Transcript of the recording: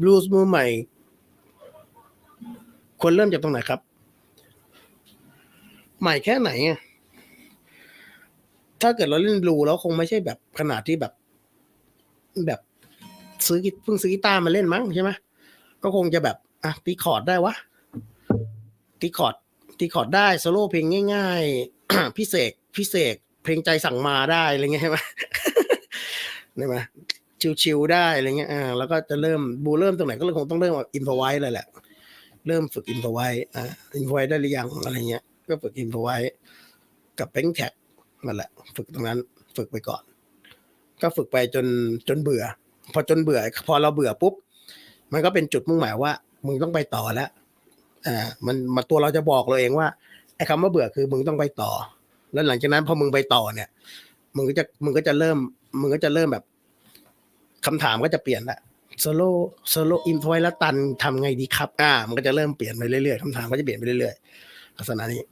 บลูส์มือใหม่ควรเริ่มจากตรงไหนครับ ใหม่แค่ไหนอะถ้าเกิดเราเล่นบลูแล้วคงไม่ใช่แบบขนาดที่แบบ แบบซื้อเพิ่งซื้อกีตาร์มาเล่นมั้งใช่ไหมก็คงจะแบบอะตีคอร์ดได้วะตีคอร์ดตีคอร์ดได้โซโล่เพลงง่าย ๆ พิเศษพิเศษเพลงใจสั่งมาได้อะไรเงี้ยใช่ไหมได้ไหม ชิวๆได้อะไรเงี้ยอ่าแล้วก็จะเริ่มบูเริ่มตรงไหนก็คงต้องเริ่มอินพอไว้เลยแหละ เริ่มฝึกอินพอไว้อ่าอินพอไว้ได้หรือยังอะไรเงี้ย ก็ฝึกอินพอไว้กับเป็นแท็กนั่นแหละ ฝึกตรงนั้นฝึกไปก่อน ก็ฝึกไปจนจนเบื่อ พอจนเบื่อ พอเราเบื่อปุ๊บมันก็เป็นจุดมุ่งหมายว่า มึงต้องไปต่อแล้วอ่ามันมาตัวเราจะบอกเราเองว่าไอ้คำว่าเบื่อคือมึงต้องไปต่อ แล้วหลังจากนั้นพอมึงไปต่อเนี่ย มึงก็จะมึงก็จะเริ่ม มึงก็จะเริ่มแบบ คำถามก็จะเปลี่ยนละโซโล่โซโล่อินพอยแล้วตันทำไงดีครับ อ่า มันก็จะเริ่มเปลี่ยนไปเรื่อยๆคำถามก็จะเปลี่ยนไปเรื่อยๆลักษณะนี้